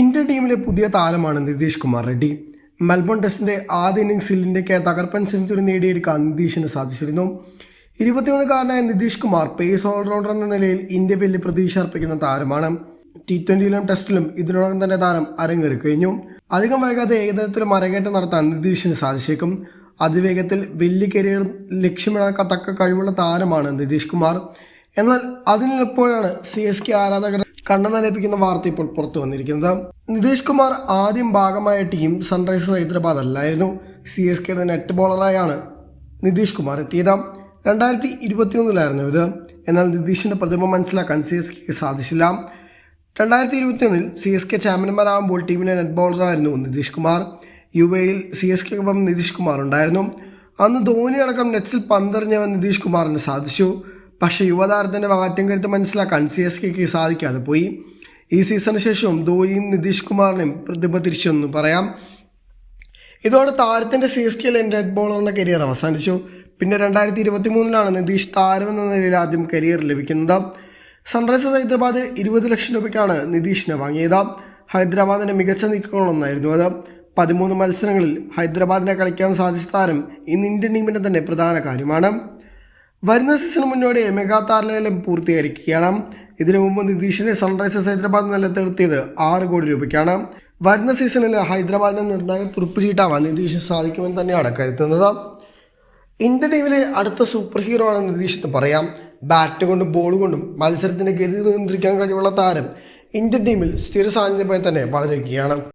Indian ടീമിലെ പുതിയ താരമാണ് നിതീഷ് കുമാർ റെഡ്ഡി. മെൽബൺ ടെസ്റ്റിന്റെ ആദ്യ ഇന്നിംഗ്സിൽ ഇന്ത്യയ്ക്ക് തകർപ്പൻ സെഞ്ചുറി നേടിയെടുക്കാൻ നിതീഷിന് സാധിച്ചിരുന്നു. ഇരുപത്തിമൂന്നുകാരനായ നിതീഷ് കുമാർ പേസ് ഓൾറൗണ്ടർ എന്ന നിലയിൽ ഇന്ത്യ വലിയ പ്രതീക്ഷ അർപ്പിക്കുന്ന താരമാണ്. ടി ട്വന്റിയിലും ടെസ്റ്റിലും ഇതിനോടകം തന്നെ താരം അരങ്ങേറി കഴിഞ്ഞു. അധികം വൈകാതെ ഏകദിനത്തിലും അരങ്ങേറ്റം നടത്താൻ നിതീഷിന് സാധിച്ചേക്കും. അതിവേഗത്തിൽ വലിയ കരിയർ ലക്ഷ്യമിടാക്കത്തക്ക കഴിവുള്ള താരമാണ് നിതീഷ് കുമാർ. എന്നാൽ അതിനിപ്പോഴാണ് സി എസ് കെ ആരാധകർ കണ്ണു നനയിപ്പിക്കുന്ന വാർത്ത ഇപ്പോൾ പുറത്തു വന്നിരിക്കുന്നത്. നിതീഷ് കുമാർ ആദ്യം ഭാഗമായ ടീം സൺറൈസേഴ്സ് ഹൈദരാബാദ് അല്ലായിരുന്നു. സി എസ് കെയുടെ നെറ്റ് ബോളറായാണ് നിതീഷ് കുമാർ എത്തിയത്. രണ്ടായിരത്തി ഇരുപത്തിയൊന്നിലായിരുന്നു ഇത്. എന്നാൽ നിതീഷിന്റെ പ്രതിമ മനസ്സിലാക്കാൻ സി എസ് കെക്ക് സാധിച്ചില്ല. രണ്ടായിരത്തി ഇരുപത്തിയൊന്നിൽ സി എസ് കെ ചാമ്പ്യന്മാരാകുമ്പോൾ ടീമിന്റെ നെറ്റ് ബോളറായിരുന്നു നിതീഷ് കുമാർ. യു എയിൽ സി എസ് കെക്കൊപ്പം നിതീഷ് കുമാർ ഉണ്ടായിരുന്നു. അന്ന് ധോണി അടക്കം നെറ്റ്സിൽ പന്തെറിഞ്ഞവൻ നിതീഷ് കുമാറിന് സാധിച്ചു. പക്ഷേ യുവതാരത്തിന്റെ മാറ്റം കരുത്ത് മനസ്സിലാക്കാൻ സി എസ് കെക്ക് സാധിക്കാതെ പോയി. ഈ സീസണിന് ശേഷവും ധോനിയും നിതീഷ് കുമാറിനെയും പ്രതിഭ തിരിച്ചെന്ന് പറയാം. ഇതോടെ താരത്തിന്റെ സി എസ് കെയിലെ റെഡ് ബോളറിന്റെ കരിയർ അവസാനിച്ചു. പിന്നെ രണ്ടായിരത്തി ഇരുപത്തി മൂന്നിലാണ് നിതീഷ് താരമെന്ന നിലയിൽ ആദ്യം കരിയർ ലഭിക്കുന്നത്. സൺറൈസേഴ്സ് ഹൈദരാബാദ് ഇരുപത് ലക്ഷം രൂപയ്ക്കാണ് നിതീഷിനെ വാങ്ങിയത്. ഹൈദരാബാദിന്റെ മികച്ച നീക്കങ്ങളൊന്നായിരുന്നു അത്. പതിമൂന്ന് മത്സരങ്ങളിൽ ഹൈദരാബാദിനെ കളിക്കാൻ സാധിച്ച താരം ഇന്ന് ഇന്ത്യൻ ടീമിന്റെ തന്നെ പ്രധാന കാര്യമാണ്. വരുന്ന സീസണിന് മുന്നോടി മെഗാ താരലേലം പൂർത്തീകരിക്കുകയാണ്. ഇതിനു മുമ്പ് നിതീഷിനെ സൺറൈസേഴ്സ് ഹൈദരാബാദ് നിലനിർത്തിയത് ആറ് കോടി രൂപയ്ക്കാണ്. വരുന്ന സീസണിൽ ഹൈദരാബാദിനെ നിർണായക തുറുപ്പ് ചീട്ടാവാൻ നിതീഷ് സാധിക്കുമെന്ന് തന്നെയാണ് കരുതുന്നത്. ഇന്ത്യൻ ടീമിലെ അടുത്ത സൂപ്പർ ഹീറോ ആണ് നിതീഷ് എന്ന് പറയാം. ബാറ്റ് കൊണ്ടും ബോൾ കൊണ്ടും മത്സരത്തിന് ഗതി നിയന്ത്രിക്കാൻ കഴിവുള്ള താരം ഇന്ത്യൻ ടീമിൽ സ്ഥിര സാന്നിധ്യമായി തന്നെ വളരുകയാണ്.